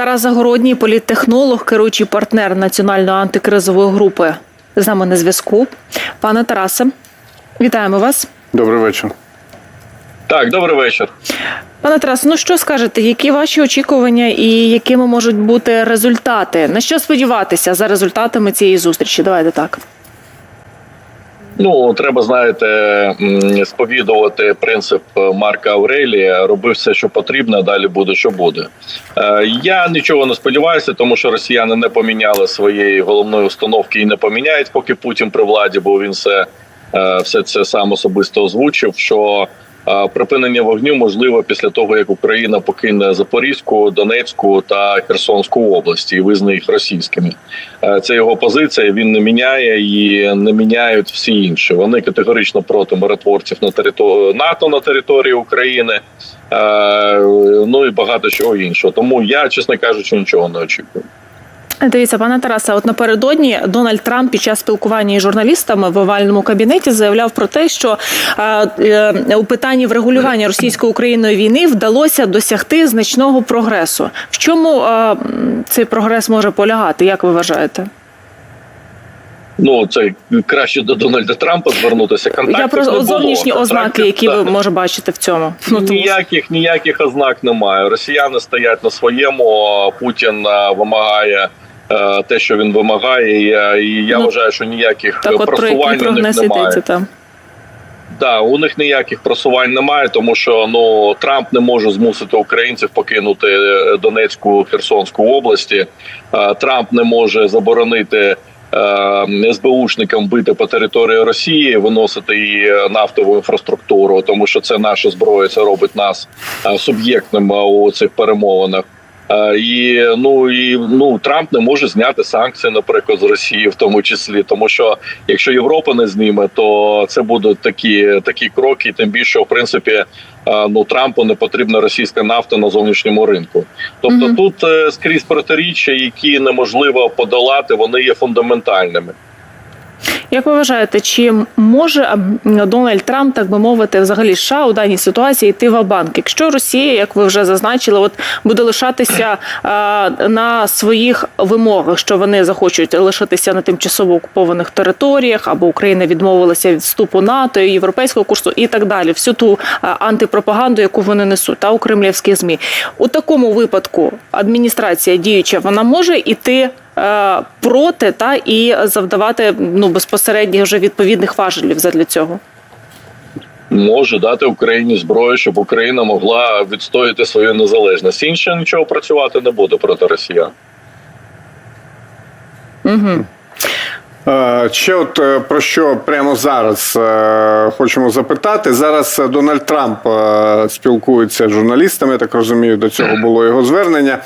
Тарас Загородній, політтехнолог, керуючий партнер національної антикризової групи. З нами на зв'язку. Пане Тарасе, вітаємо вас. Добрий вечір. Так, добрий вечір. Пане Тарасе, ну що скажете, які ваші очікування і якими можуть бути результати? На що сподіватися за результатами цієї зустрічі? Давайте так. Ну треба знаєте, сповідувати принцип Марка Аврелія. Роби все, що потрібно, далі буде, що буде. Е, Я нічого не сподіваюся, тому що росіяни не поміняли своєї головної установки і не поміняють, поки Путін при владі, бо він все, е, все це сам особисто озвучив. Що е, припинення вогню можливо після того, як Україна покине Запорізьку, Донецьку та Херсонську області і визнає їх російськими. Це його позиція. Він не міняє і не міняють всі інші. Вони категорично проти миротворців на території НАТО на території України. Ну і багато чого іншого. Тому я, чесно кажучи, нічого не очікую. Дивіться, пане Тарасе, от напередодні Дональд Трамп під час спілкування із журналістами в овальному кабінеті заявляв про те, що е, е, у питанні врегулювання російсько-української війни вдалося досягти значного прогресу. В чому е, цей прогрес може полягати? Як ви вважаєте? Ну це краще до Дональда Трампа звернутися. Контактів Я про не було. зовнішні ознаки, Контактів, які ви так. може бачите в цьому. Ну ніяких ніяких ознак немає. Росіяни стоять на своєму. Путін вимагає е, те, що він вимагає. І я, і я Ну, вважаю, що ніяких так, от про який просувань у них немає. йдеться там. Да, у них ніяких просувань немає, тому що ну Трамп не може змусити українців покинути е, Донецьку Херсонську області. Е, Трамп не може заборонити. е, СБУшникам бити по території Росії, виносити її нафтову інфраструктуру, тому що це наша зброя, це робить нас е, суб'єктним е, у цих перемовинах. І ну і ну Трамп не може зняти санкції, наприклад, з Росії, в тому числі, тому що якщо Європа не зніме, то це будуть такі такі кроки. Тим більше, в принципі, ну Трампу не потрібна російська нафта на зовнішньому ринку. Тобто Мгм. тут е, скрізь протиріччя, які неможливо подолати, вони є фундаментальними. Як ви вважаєте, чи може Дональд Трамп, так би мовити, взагалі США у даній ситуації йти в банк? Якщо Росія, як ви вже зазначили, от буде лишатися е, на своїх вимогах, що вони захочуть лишитися на тимчасово окупованих територіях, або Україна відмовилася від вступу НАТО, європейського курсу і так далі, всю ту антипропаганду, яку вони несуть, та у кремлівських змі у такому випадку адміністрація діюча вона може іти проти та і завдавати ну безпосередньо вже відповідних важелів задля цього. Може дати Україні зброю, щоб Україна могла відстояти свою незалежність. Інше нічого працювати не буде проти росіян. Угу. Е, Ще от е, про що прямо зараз е, хочемо запитати. Зараз е, Дональд Трамп е, спілкується з журналістами, я так розумію, до цього було його звернення.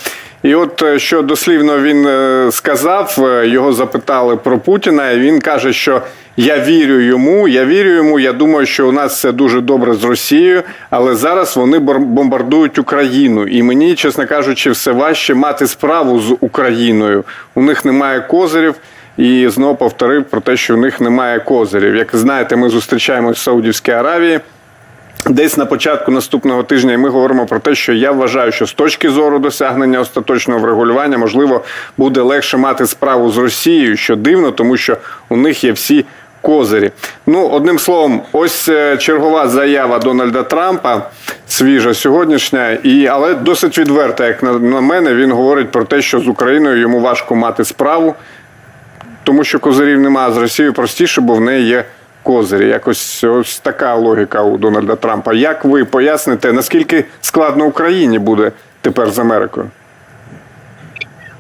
І от е, що дослівно він е, сказав, е, його запитали про Путіна, і він каже, що я вірю йому, я вірю йому. Я думаю, що у нас все дуже добре з Росією, але зараз вони бомбардують Україну. І мені, чесно кажучи, все важче мати справу з Україною. У них немає козирів. І знову повторив про те, що в них немає козирів. Як знаєте, ми зустрічаємось в Саудівській Аравії. Десь на початку наступного тижня ми говоримо про те, що я вважаю, що з точки зору досягнення остаточного врегулювання можливо буде легше мати справу з Росією, що дивно, тому що у них є всі козирі. Ну, одним словом, ось е, чергова заява Дональда Трампа, свіжа сьогоднішня, і але досить відверта, як на, мене, він говорить про те, що з Україною йому важко мати справу тому що козирів немає з Росією простіше, бо в неї є козирі. Якось ось така логіка у Дональда Трампа. Як ви поясните, наскільки складно Україні буде тепер з Америкою?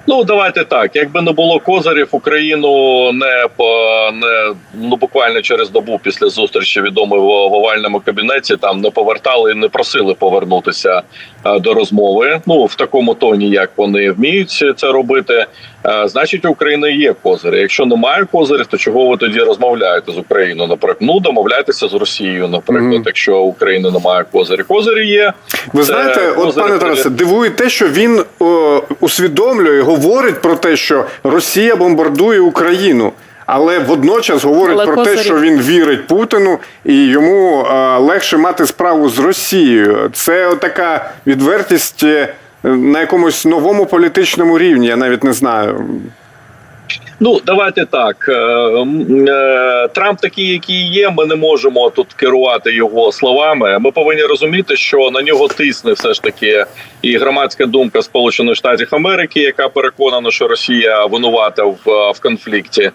Ну давайте так. Якби не було козирів, Україну не по не ну буквально через добу після зустрічі відомої в, овальному кабінеті там не повертали і не просили повернутися до розмови. Ну в такому тоні, як вони вміють це робити. Е, значить, у України є козири. Якщо немає козирів, то чого ви тоді розмовляєте з Україною? Наприклад, ну домовляйтеся з Росією, наприклад, Мгм. якщо України немає козирів. Козирі є. Ви Це знаєте, от козирі пане Тарасе, дивує те, що він о, усвідомлює, говорить про те, що Росія бомбардує Україну. Але водночас говорить Але про те, що він вірить Путіну, і йому легше мати справу з Росією. Це така відвертість. е, на якомусь новому політичному рівні. Я навіть не знаю. Ну, давайте так. Е, е, Трамп такий, який є. Ми не можемо тут керувати його словами. Ми повинні розуміти, що на нього тисне все ж таки і громадська думка Сполучених Штатів Америки, яка переконана, що Росія винувата в, в конфлікті. Е,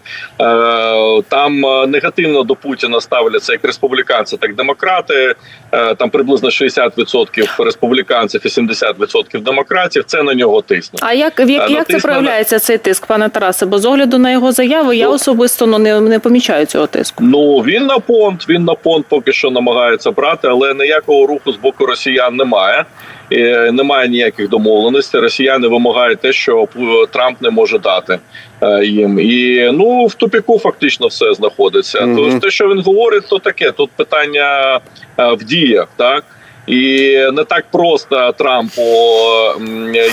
Там е, негативно до Путіна ставляться як республіканці, так і демократи. Е, Там приблизно 60% республіканців і 70% демократів. Це на нього тисне. А як, як, Е, як це проявляється цей тиск, пане Тарасе? Бо з огляду на його заяву я Ну. особисто ну, не, не помічаю цього тиску. Ну він на понт, він на понт поки що намагається брати, але ніякого руху з боку росіян немає. І немає ніяких домовленостей. Росіяни вимагають те, що Трамп не може дати е, їм. І ну в тупіку фактично все знаходиться. Мгм. То те, що він говорить, то таке. Тут питання е, в діях, так. І не так просто Трампу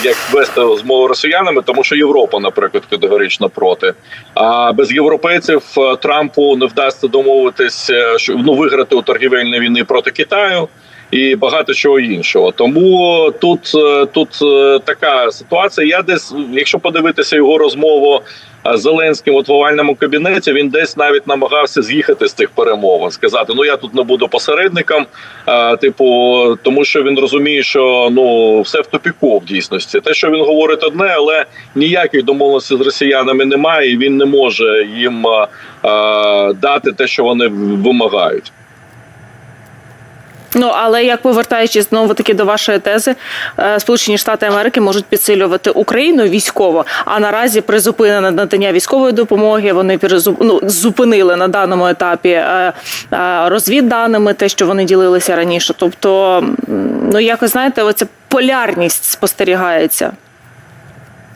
як вести розмову росіянами, тому що Європа, наприклад, категорично проти. А без європейців е, Трампу не вдасться домовитись, е, ну виграти у торгівельній війни проти Китаю. І багато чого іншого. Тому тут, е, тут е, така ситуація. Я десь, якщо подивитися його розмову е, з Зеленським от в овальному кабінеті, він десь навіть намагався з'їхати з цих перемовин, сказати: ну я тут не буду посередником. Типу, тому що він розуміє, що ну все в тупіку в дійсності. Те, що він говорить одне, але ніяких домовленостей з росіянами немає, і він не може їм дати те, що вони вимагають. Ну але як повертаючись знову таки до вашої тези, е, Сполучені Штати Америки можуть підсилювати Україну військово. А наразі призупинене надання військової допомоги. Вони ну, зупинили на даному етапі е, е, розвідданими, те, що вони ділилися раніше. Тобто, ну якось знаєте, оця полярність спостерігається.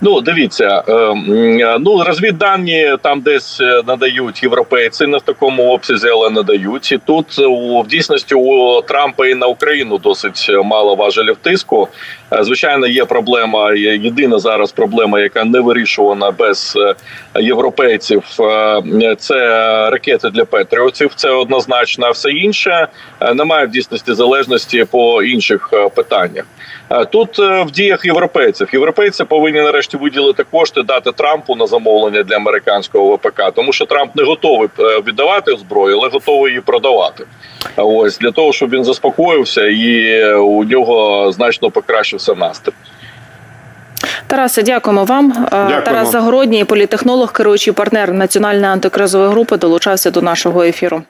Ну, дивіться, е, е, ну розвіддані там десь е, надають європейці, не в такому обсязі, але надають. І тут в дійсності у Трампа і на Україну досить мало важелів тиску. Звичайно, є проблема. Єдина зараз проблема, яка не вирішувана без європейців. Це ракети для патріотів. Це однозначно. А все інше немає в дійсності залежності по інших питаннях. Тут в діях європейців європейці повинні нарешті виділити кошти, дати Трампу на замовлення для американського ВПК, тому що Трамп не готовий е, віддавати зброю, але готовий її продавати. А Ось для того, щоб він заспокоївся і е, у нього значно покращився настрій. Тарасе, дякуємо вам. Е, Дякуємо. Тарас Загородній, політехнолог, керуючий партнер національної антикризової групи, долучався до нашого ефіру.